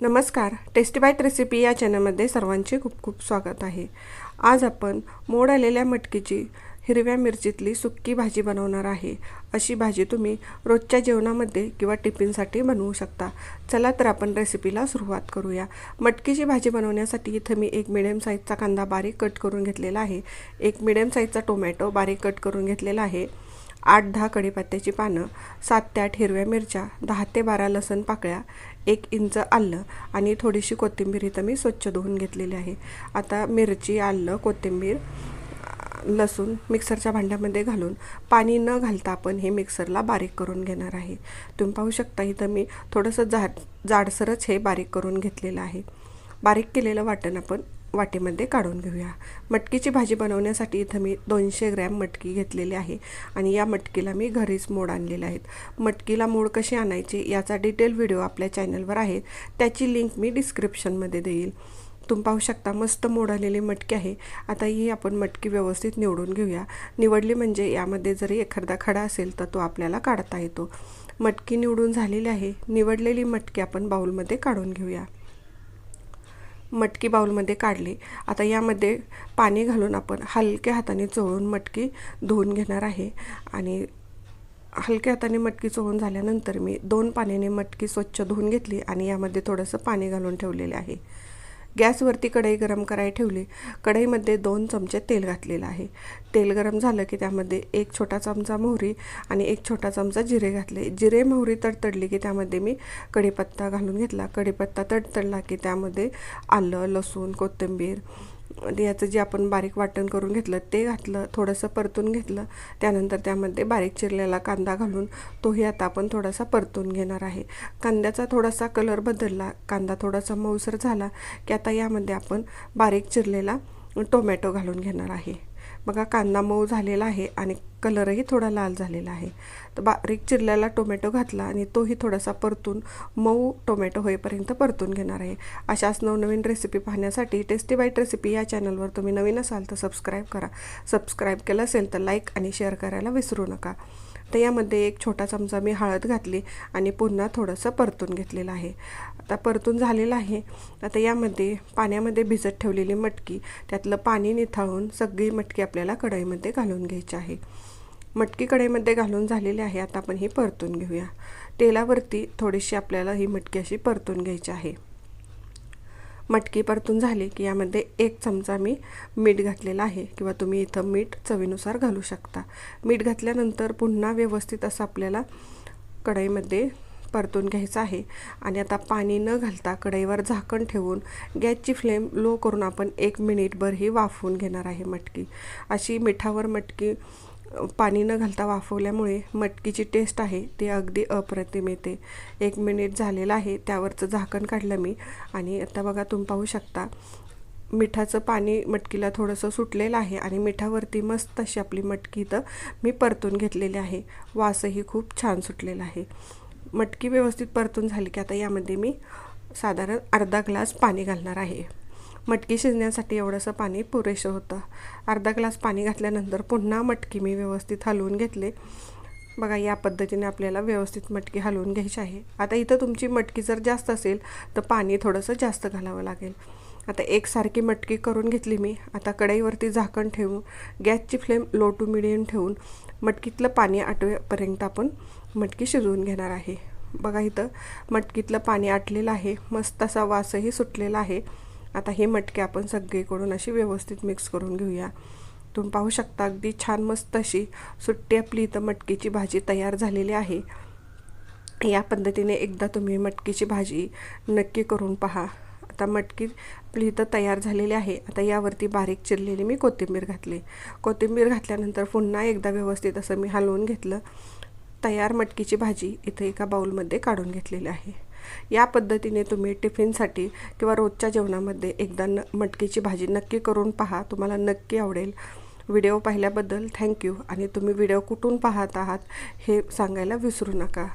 नमस्कार. Tasty bite recipe या चॅनलमध्ये सर्वांचे खूप खूप स्वागत आहे. आज आपण मोड आलेल्या मटकीची हिरव्या मिरचीतली सुक्की भाजी बनवणार आहे. अशी भाजी तुम्ही रोजच्या जेवणामध्ये किंवा टिफिनसाठी बनवू शकता. चला तर आपण रेसिपीला सुरुवात करूया. मटकीची भाजी बनवण्यासाठी इथं मी एक मिडियम साईजचा कांदा बारीक कट करून घेतलेला आहे. एक मिडियम साईजचा टोमॅटो बारीक कट करून घेतलेला आहे. आठ दहा कढीपत्त्याची पानं सात ते आठ हिरव्या मिरच्या दहा ते बारा लसण पाकळ्या एक इंच आलं आणि थोडीशी कोथिंबीर इथं मी स्वच्छ धुवून घेतलेली आहे. आता मिरची आलं कोथिंबीर लसूण मिक्सरच्या भांड्यामध्ये घालून पाणी न घालता आपण हे मिक्सरला बारीक करून घेणार आहे. तुम्ही पाहू शकता इथं मी थोडंसं जाड जाडसरच हे बारीक करून घेतलेलं आहे. बारीक केलेलं वाटण आपण वाटेमध्ये काढून घेऊया. मटकीची भाजी बनवण्यासाठी इथं मी दोनशे ग्रॅम मटकी घेतलेली आहे आणि या मटकीला मी घरीच मोड आणलेले आहेत. मटकीला मोड कशी आणायची याचा डिटेल व्हिडिओ आपल्या चॅनलवर आहे. त्याची लिंक मी डिस्क्रिप्शनमध्ये देईल. तुम्ही पाहू शकता मस्त मोड आलेली मटकी आहे. आता ही आपण मटकी व्यवस्थित निवडून घेऊया. निवडली म्हणजे यामध्ये जरी एखादा खडा असेल तर तो आपल्याला काढता येतो. मटकी निवडून झालेली आहे. निवडलेली मटकी आपण बाऊलमध्ये काढून घेऊया. मटकी बाऊलमध्ये काढली. आता यामध्ये पाणी घालून आपण हलक्या हाताने चोळून मटकी धुवून घेणार आहे. आणि हलक्या हाताने मटकी चोळून झाल्यानंतर मी दोन पाण्याने मटकी स्वच्छ धुवून घेतली आणि यामध्ये थोडंसं पाणी घालून ठेवलेले आहे. गॅसवरती कढई गरम करायला ठेवली. कढईमध्ये दोन चमचे तेल घातलेलं आहे. तेल गरम झालं की त्यामध्ये एक छोटा चमचा मोहरी आणि एक छोटा चमचा जिरे घातले. जिरे मोहरी तडतडली की त्यामध्ये मी कढीपत्ता घालून घेतला. कढीपत्ता तडतडला की त्यामध्ये आलं लसूण कोथिंबीर याचं जे आपण बारीक वाटण करून घेतलं ते घातलं थोडंसं परतून घेतलं त्यानंतर त्यामध्ये बारीक चिरलेला कांदा घालून तोही आता आपण थोडासा परतून घेणार आहे. कांद्याचा थोडासा कलर बदलला कांदा थोडासा मऊसर झाला की आता यामध्ये आपण बारीक चिरलेला टोमॅटो घालून घेणार आहे. बघा कांदा मऊ झालेला आहे आणि कलरही थोडा लाल झालेला आहे. तर बारीक चिरलेला टोमॅटो घातला आणि तोही थोडासा परतून मऊ टोमॅटो होईपर्यंत परतून घेणार आहे. अशाच नवनवीन रेसिपी पाहण्यासाठी टेस्टी बाईट रेसिपी या चॅनलवर तुम्ही नवीन असाल तर सबस्क्राईब करा. सबस्क्राईब केलं असेल तर लाईक आणि शेअर करायला विसरू नका. तर यामध्ये एक छोटा चमचा मी हळद घातली आणि पुन्हा थोडंसं परतून घेतलेलं आहे. आता परतून झालेलं आहे. आता यामध्ये पाण्यामध्ये भिजत ठेवलेली मटकी त्यातलं पाणी निथाळून सगळी मटकी आपल्याला कढईमध्ये घालून घ्यायची आहे. मटकी कढईमध्ये घालून झालेली आहे. आता आपण ही परतून घेऊया. तेलावरती थोडीशी आपल्याला ही मटकी अशी परतून घ्यायची आहे. मटकी परतून झाली की यामध्ये एक चमचा मी मीठ घातलेला आहे किंवा तुम्ही इथं मीठ चवीनुसार घालू शकता. मीठ घातल्यानंतर पुन्हा व्यवस्थित असं आपल्याला कढईमध्ये परतून घ्यायचं आहे. आणि आता पाणी न घालता कढईवर झाकण ठेवून गॅसची फ्लेम लो करून आपण एक मिनिटभर ही वाफवून घेणार आहे मटकी. अशी मिठावर मटकी पाणी न घालता वाफवल्यामुळे मटकीची टेस्ट आहे ती अगदी अप्रतिम येते. एक मिनिट झालेलं आहे त्यावरचं झाकण काढलं मी आणि आता बघा तुम्ही पाहू शकता. मिठाचं पाणी मटकीला थोडंसं सुटलेलं आहे आणि मिठावरती मस्त अशी आपली मटकी इथं मी परतून घेतलेली आहे. वासही खूप छान सुटलेला आहे. मटकी व्यवस्थित परतून झाली की आता यामध्ये मी साधारण अर्धा ग्लास पाणी घालणार आहे. मटकी शिजण्यासाठी एवढंसं पाणी पुरेसं होतं. अर्धा ग्लास पाणी घातल्यानंतर पुन्हा मटकी मी व्यवस्थित हलवून घेतले. बघा या पद्धतीने आपल्याला व्यवस्थित मटकी हलवून घ्यायची आहे. आता इथं तुमची मटकी जर जास्त असेल तर पाणी थोडंसं जास्त घालावं लागेल. आता एकसारखी मटकी करून घेतली मी. आता कढईवरती झाकण ठेवून गॅसची फ्लेम लो टू मिडियम ठेवून मटकीतलं पाणी आटवेपर्यंत आपण मटकी शिजवून घेणार आहे. बघा इथं मटकीतलं पाणी आटलेलं आहे. मस्त असा वासही सुटलेला आहे. आता हे मटके आपण सगळीकडून अशी व्यवस्थित मिक्स करून घेऊया. तुम्ही पाहू शकता अगदी छान मस्त अशी सुट्टी आपली इथं मटकीची भाजी तयार झालेली आहे. या पद्धतीने एकदा तुम्ही मटकीची भाजी नक्की करून पहा. आता मटकी आपली इथं तयार झालेली आहे. आता यावरती बारीक चिरलेली मी कोथिंबीर घातली. कोथिंबीर घातल्यानंतर पुन्हा एकदा व्यवस्थित असं मी हलवून घेतलं. तयार मटकीची भाजी इथं एका बाऊलमध्ये काढून घेतलेली आहे. या पद्धतीने तुम्ही टिफिनसाठी किंवा रोजच्या जेवणामध्ये एकदा न मटकीची भाजी नक्की करून पहा. तुम्हाला नक्की आवडेल. व्हिडिओ पाहिल्याबद्दल थँक्यू. आणि तुम्ही व्हिडिओ कुठून पाहत आहात हे सांगायला विसरू नका.